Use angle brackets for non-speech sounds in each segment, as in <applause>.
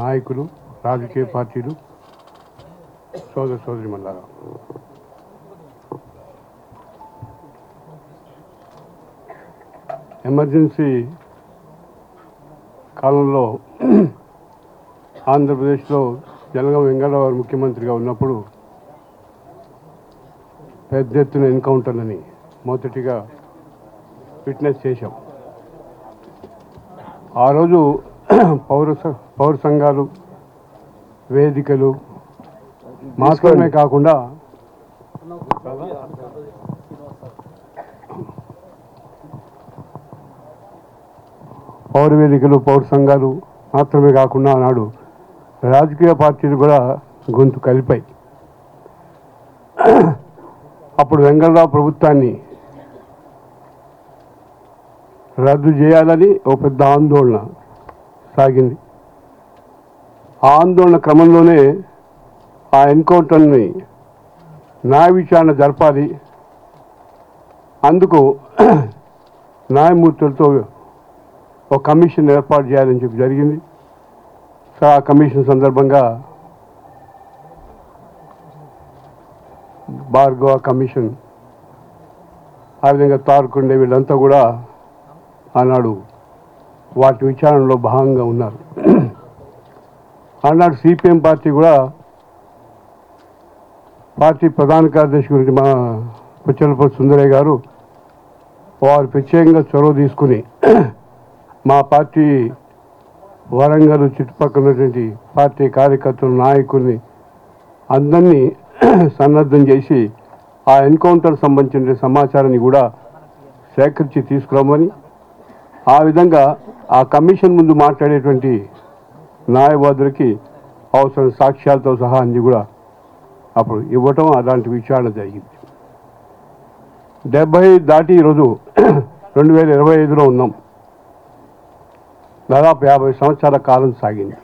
నాయకులు రాజకీయ పార్టీలు. సోదర సోదరి మల్లారా ఎమర్జెన్సీ కాలంలో ఆంధ్రప్రదేశ్లో జనగం వెంకటరావు ముఖ్యమంత్రిగా ఉన్నప్పుడు పెద్ద ఎత్తున ఎన్కౌంటర్లని మొదటిగా ఫిట్నెస్ చేశాం. ఆ రోజు పౌర పౌర సంఘాలు వేదికలు మాత్రమే కాకుండా పౌర వేదికలు పౌర సంఘాలు మాత్రమే కాకుండా ఆనాడు రాజకీయ పార్టీలు కూడా గొంతు కలిపాయి. అప్పుడు వెంగళరావు ప్రభుత్వాన్ని రద్దు చేయాలని ఒక పెద్ద ఆందోళన. సాగింది. ఆ ఆందోళన క్రమంలోనే ఆ ఎన్కౌంటర్ని న్యాయ విచారణ జరపాలి. అందుకు న్యాయమూర్తులతో ఒక కమిషన్ ఏర్పాటు చేయాలని చెప్పి జరిగింది. సో ఆ కమిషన్ సందర్భంగా భార్గవ కమిషన్ ఆ విధంగా తారుకుండే వీళ్ళంతా కూడా ఆనాడు వాటి విచారణలో భాగంగా ఉన్నారు. ఆనాడు సిపిఎం పార్టీ కూడా పార్టీ ప్రధాన కార్యదర్శి గురించి మా పుచ్చలపల్లి సుందరయ్య గారు వారు ప్రత్యేకంగా చొరవ తీసుకుని మా పార్టీ వరంగల్ చుట్టుపక్కల ఉన్నటువంటి పార్టీ కార్యకర్తలు నాయకుల్ని అందరినీ సన్నద్ధం చేసి ఆ ఎన్కౌంటర్ సంబంధించిన సమాచారాన్ని కూడా సేకరించి తీసుకురామని ఆ విధంగా ఆ కమిషన్ ముందు మాట్లాడేటువంటి న్యాయవాదులకి అవసరం సాక్ష్యాలతో సహా అన్ని కూడా అప్పుడు ఇవ్వటం అలాంటి విచారణ జరిగింది. డెబ్బై దాటి ఈరోజు <clears throat> రెండు వేల ఇరవై ఐదులో ఉన్నాం. దాదాపు యాభై సంవత్సరాల కాలం సాగింది.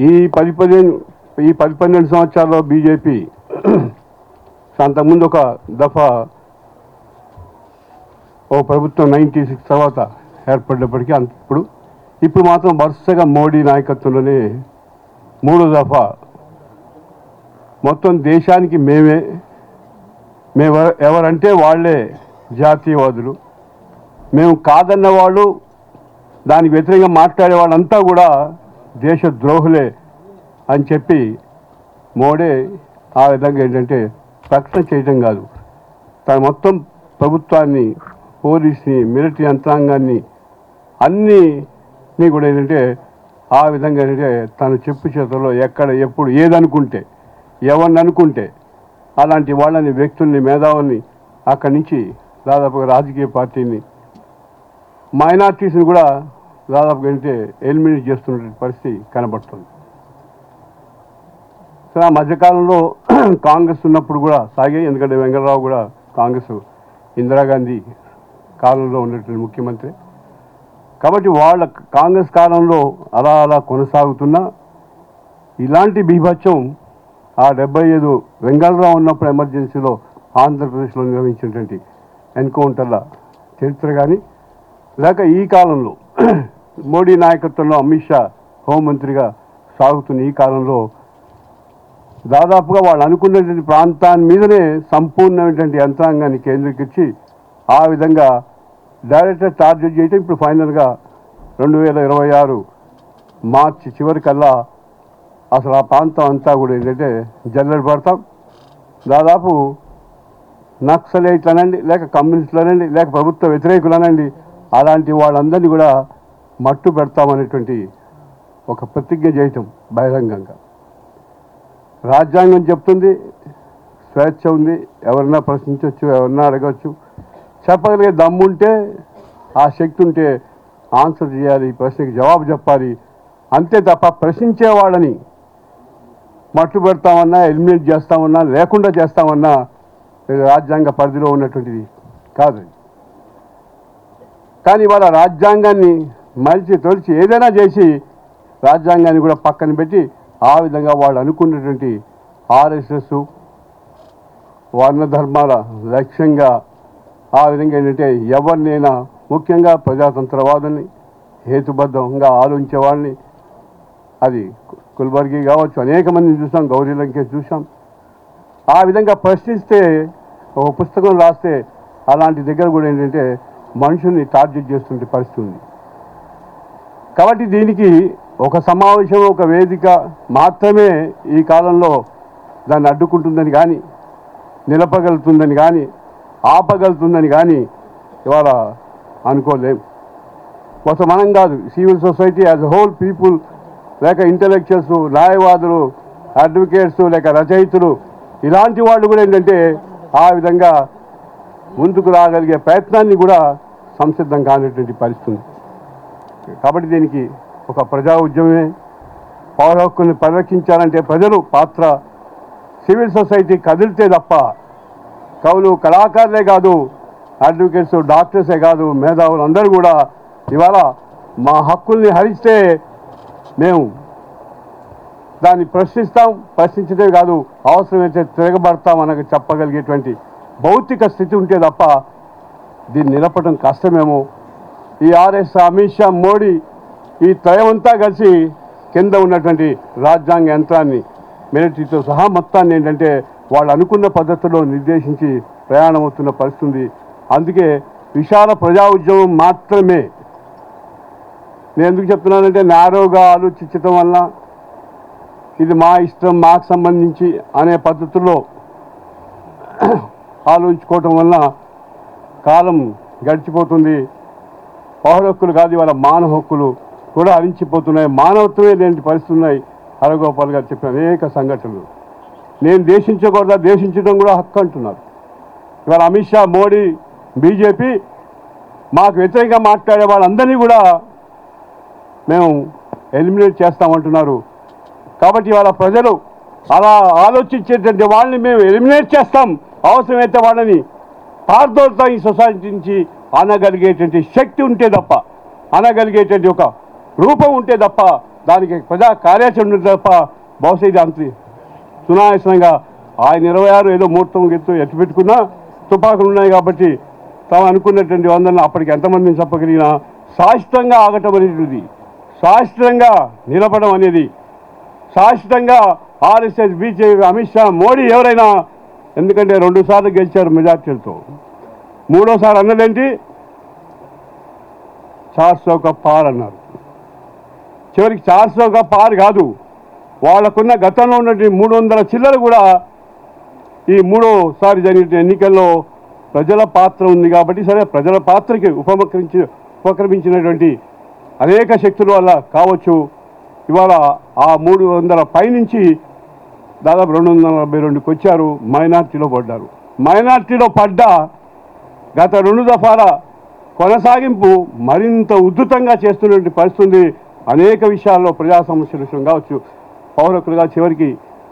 ఈ పది పదిహేను ఈ పది పన్నెండు సంవత్సరాల్లో బీజేపీ <clears throat> అంతకుముందు ఒక దఫా ఓ ప్రభుత్వం నైంటీ సిక్స్ తర్వాత ఏర్పడినప్పటికీ అంత ఇప్పుడు ఇప్పుడు మాత్రం వరుసగా మోడీ నాయకత్వంలోనే మూడో దఫా మొత్తం దేశానికి మేమే మేము ఎవరంటే వాళ్ళే జాతీయవాదులు. మేము కాదన్న వాళ్ళు దానికి వ్యతిరేకంగా మాట్లాడే వాళ్ళంతా కూడా దేశ ద్రోహులే అని చెప్పి మోడీ ఆ విధంగా ఏంటంటే ప్రకటన చేయటం కాదు. తన మొత్తం ప్రభుత్వాన్ని పోలీస్ని మిలిటరీ యంత్రాంగాన్ని అన్నీ కూడా ఏంటంటే ఆ విధంగా ఏంటంటే తను చెప్పు చేతుల్లో ఎక్కడ ఎప్పుడు ఏదనుకుంటే ఎవరిని అనుకుంటే అలాంటి వాళ్ళని వ్యక్తుల్ని మేధావుల్ని అక్కడి నుంచి దాదాపుగా రాజకీయ పార్టీని మైనార్టీస్ని కూడా దాదాపుగా ఏంటంటే ఎలిమినేట్ చేస్తున్న పరిస్థితి కనబడుతుంది. సో ఆ మధ్యకాలంలో <clears throat> కాంగ్రెస్ ఉన్నప్పుడు కూడా సాగే ఎందుకంటే వెంకటరావు కూడా కాంగ్రెస్ ఇందిరాగాంధీ కాలంలో ఉన్నటువంటి ముఖ్యమంత్రి. కాబట్టి వాళ్ళ కాంగ్రెస్ కాలంలో అలా అలా కొనసాగుతున్నా ఇలాంటి బీభత్సం ఆ డెబ్బై ఐదు వెంగళరావు ఉన్నప్పుడు ఎమర్జెన్సీలో ఆంధ్రప్రదేశ్లో నిర్వహించినటువంటి ఎన్కౌంటర్ల చరిత్ర కానీ లేక ఈ కాలంలో <clears throat> మోడీ నాయకత్వంలో అమిత్ షా హోంమంత్రిగా సాగుతున్న ఈ కాలంలో దాదాపుగా వాళ్ళు అనుకున్నటువంటి ప్రాంతాన్ని మీదనే సంపూర్ణమైనటువంటి యంత్రాంగాన్ని కేంద్రీకరించి ఆ విధంగా డైరెక్టర్ టార్గెట్ చేయటం ఇప్పుడు ఫైనల్గా రెండు వేల ఇరవై ఆరు మార్చి చివరికల్లా అసలు ఆ ప్రాంతం అంతా కూడా ఏంటంటే జల్లెడ పడతాం. దాదాపు నక్సలైట్లనండి లేక కమ్యూనిస్టులనండి లేక ప్రభుత్వ వ్యతిరేకులు అనండి అలాంటి వాళ్ళందరినీ కూడా మట్టు పెడతామనేటువంటి ఒక ప్రతిజ్ఞ చేయటం బహిరంగంగా. రాజ్యాంగం చెప్తుంది స్వేచ్ఛ ఉంది ఎవరన్నా ప్రశ్నించవచ్చు ఎవరన్నా అడగవచ్చు చెప్పగలిగే దమ్ముంటే ఆ శక్తి ఉంటే ఆన్సర్ చేయాలి ఈ ప్రశ్నకి జవాబు చెప్పాలి. అంతే తప్ప ప్రశ్నించేవాడని మట్టు పెడతామన్నా ఎలిమినేట్ చేస్తామన్నా లేకుండా చేస్తామన్నా రాజ్యాంగ పరిధిలో ఉన్నటువంటిది కాదు. కానీ వాళ్ళ రాజ్యాంగాన్ని మలిచి తొలిచి ఏదైనా చేసి రాజ్యాంగాన్ని కూడా పక్కన పెట్టి ఆ విధంగా వాళ్ళు అనుకున్నటువంటి ఆర్ఎస్ఎస్ వర్ణధర్మాల లక్ష్యంగా ఆ విధంగా ఏంటంటే ఎవరినైనా ముఖ్యంగా ప్రజాతంత్రవాదుల్ని హేతుబద్ధంగా ఆలోచించే వాళ్ళని అది కుల్బర్గి కావచ్చు అనేక మందిని చూసాం గౌరీ లంకేష్ చూసాం. ఆ విధంగా ప్రశ్నిస్తే ఒక పుస్తకం రాస్తే అలాంటి దగ్గర కూడా ఏంటంటే మనుషుల్ని టార్గెట్ చేస్తుంటే పరిస్థితి ఉంది. కాబట్టి దీనికి ఒక సమావేశం ఒక వేదిక మాత్రమే ఈ కాలంలో దాన్ని అడ్డుకుంటుందని కానీ నిలపగలుగుతుందని కానీ ఆపగలుగుతుందని కానీ ఇవాళ అనుకోలేం. మొత్తం మనం కాదు civil society as whole people లేక ఇంటలెక్చువల్స్ న్యాయవాదులు అడ్వకేట్స్ లేక రచయితులు ఇలాంటి వాళ్ళు కూడా ఏంటంటే ఆ విధంగా ముందుకు రాగలిగే ప్రయత్నాన్ని కూడా సంసిద్ధం కానిటువంటి పరిస్థితుంది. కాబట్టి దీనికి ఒక ప్రజా ఉద్యమమే పౌర హక్కుల్ని పరిరక్షించాలంటే ప్రజలు పాత్ర సివిల్ సొసైటీ కదిలితే తప్ప కవులు కళాకారులే కాదు అడ్వకేట్స్ డాక్టర్సే కాదు మేధావులు అందరూ కూడా ఇవాళ మా హక్కుల్ని హరిస్తే మేము దాన్ని ప్రశ్నిస్తాం ప్రశ్నించడే కాదు అవసరమైతే తిరగబడతాం అనగా చెప్పగలిగేటువంటి భౌతిక స్థితి ఉంటే తప్ప దీన్ని నిలపడం కష్టమేమో. ఈ ఆర్ఎస్ అమిత్ షా మోడీ ఈ త్రయమంతా కలిసి కింద ఉన్నటువంటి రాజ్యాంగ యంత్రాన్ని మిలిటరీతో సహా మొత్తాన్ని ఏంటంటే వాళ్ళు అనుకున్న పద్ధతిలో నిర్దేశించి ప్రయాణం అవుతున్న పరిస్థితి ఉంది అందుకే విశాల ప్రజా ఉద్యమం మాత్రమే. నేను ఎందుకు చెప్తున్నానంటే నేరోగా ఆలోచించటం వల్ల ఇది మా ఇష్టం మాకు సంబంధించి అనే పద్ధతుల్లో ఆలోచించుకోవటం వల్ల కాలం గడిచిపోతుంది. పౌర హక్కులు కాదు ఇవాళ మానవ హక్కులు కూడా హరించిపోతున్నాయి. మానవత్వమే లేని పరిస్థితులు ఉన్నాయి. హరగోపాల్ గారు చెప్పిన అనేక సంఘటనలు. నేను దేశించకూడదా దేశించడం కూడా హక్కు అంటున్నారు. ఇవాళ అమిత్ షా మోడీ బీజేపీ మాకు వ్యతిరేకంగా మాట్లాడే వాళ్ళందరినీ కూడా మేము ఎలిమినేట్ చేస్తామంటున్నారు. కాబట్టి ఇవాళ ప్రజలు అలా ఆలోచించేటువంటి వాళ్ళని మేము ఎలిమినేట్ చేస్తాం. అవసరమైతే వాళ్ళని పార్దోలతో ఈ సొసైటీ నుంచి అనగలిగేటువంటి శక్తి ఉంటే తప్ప అనగలిగేటువంటి ఒక రూపం ఉంటే తప్ప దానికి ప్రజా కార్యాచరణ ఉంటే తప్ప బహుశా ఇది అంత సునాయాసంగా ఆయన ఇరవై ఆరు ఏదో ముహూర్తం ఎత్తు ఎత్తి పెట్టుకున్నా తుపాకులు ఉన్నాయి కాబట్టి తాము అనుకున్నటువంటి వందలను అప్పటికి ఎంతమందిని చెప్పగలిగినా శాశ్వతంగా ఆగటం అనేటువంటిది. శాశ్వతంగా నిలబడం అనేది. శాశ్వతంగా ఆర్ఎస్ఎస్ బీజేపీ అమిత్ షా మోడీ ఎవరైనా ఎందుకంటే రెండు సార్లు గెలిచారు మెజార్టీలతో. మూడోసారి అన్నదేంటి? చార్ సో పార్ అన్నారు. చివరికి చార్ సో పార్ కాదు. వాళ్ళకున్న గతంలో ఉన్నటువంటి మూడు వందల చిల్లర కూడా ఈ మూడోసారి జరిగిన ఎన్నికల్లో ప్రజల పాత్ర ఉంది కాబట్టి సరే ప్రజల పాత్రకి ఉపమకరించి ఉపక్రమించినటువంటి అనేక శక్తుల వల్ల కావచ్చు. ఇవాళ ఆ మూడు వందల పైనుంచి దాదాపు రెండు వందల నలభై రెండుకి వచ్చారు మైనార్టీలో పడ్డారు. మైనార్టీలో పడ్డ గత రెండు దఫాల కొనసాగింపు మరింత ఉద్ధృతంగా చేస్తున్నటువంటి పరిస్థితి అనేక విషయాల్లో ప్రజా సమస్యల విషయం కావచ్చు. పౌరకులుగా చివరికి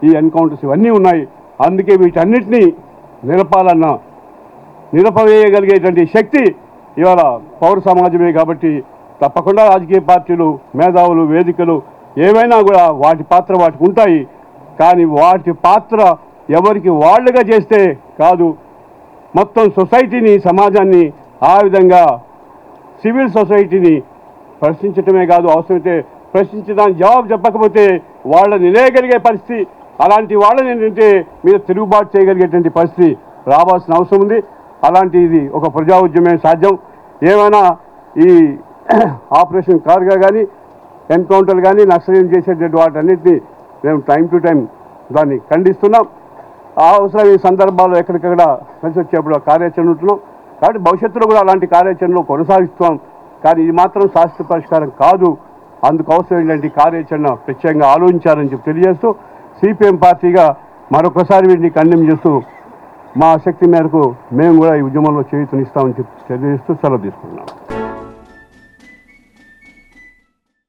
ఈ ఎన్కౌంటర్స్ ఇవన్నీ ఉన్నాయి. అందుకే వీటన్నిటినీ నిలపాలన్న నిలపవేయగలిగేటువంటి శక్తి ఇవాళ పౌర సమాజమే కాబట్టి తప్పకుండా రాజకీయ పార్టీలు మేధావులు వేదికలు ఏవైనా కూడా వాటి పాత్ర వాటికి ఉంటాయి. కానీ వాటి పాత్ర ఎవరికి వాళ్ళుగా చేస్తే కాదు. మొత్తం సొసైటీని సమాజాన్ని ఆ విధంగా సివిల్ సొసైటీని ప్రశ్నించటమే కాదు. అవసరమైతే ప్రశ్నించడానికి జవాబు చెప్పకపోతే వాళ్ళని నిలేయగలిగే పరిస్థితి అలాంటి వాళ్ళని ఏంటంటే మీద తిరుగుబాటు చేయగలిగేటువంటి పరిస్థితి రావాల్సిన అవసరం ఉంది. అలాంటి ఇది ఒక ప్రజా ఉద్యమే సాధ్యం. ఏమైనా ఈ <clears throat> ఆపరేషన్ కార్గా కానీ ఎన్కౌంటర్లు కానీ నక్సలీం చేసేటువంటి వాటన్నిటిని మేము టైం టు టైం దాన్ని ఖండిస్తున్నాం. ఆ అవసరం ఈ సందర్భాల్లో ఎక్కడికక్కడ కలిసి వచ్చేప్పుడు కార్యాచరణ ఉంటున్నాం. కాబట్టి భవిష్యత్తులో కూడా అలాంటి కార్యాచరణలో కొనసాగిస్తాం కానీ ఇది మాత్రం శాశ్వత పరిష్కారం కాదు. అందుకు అవసరమైనటువంటి కార్యాచరణ ప్రత్యేకంగా ఆలోచించారని చెప్పి తెలియజేస్తూ సిపిఎం పార్టీగా మరొకసారి వీటిని ఖండం చేస్తూ మా శక్తి మేరకు మేము కూడా ఈ ఉద్యమంలో చేయుతనిస్తామని చెప్పి తెలియజేస్తూ సెలవు తీసుకున్నాం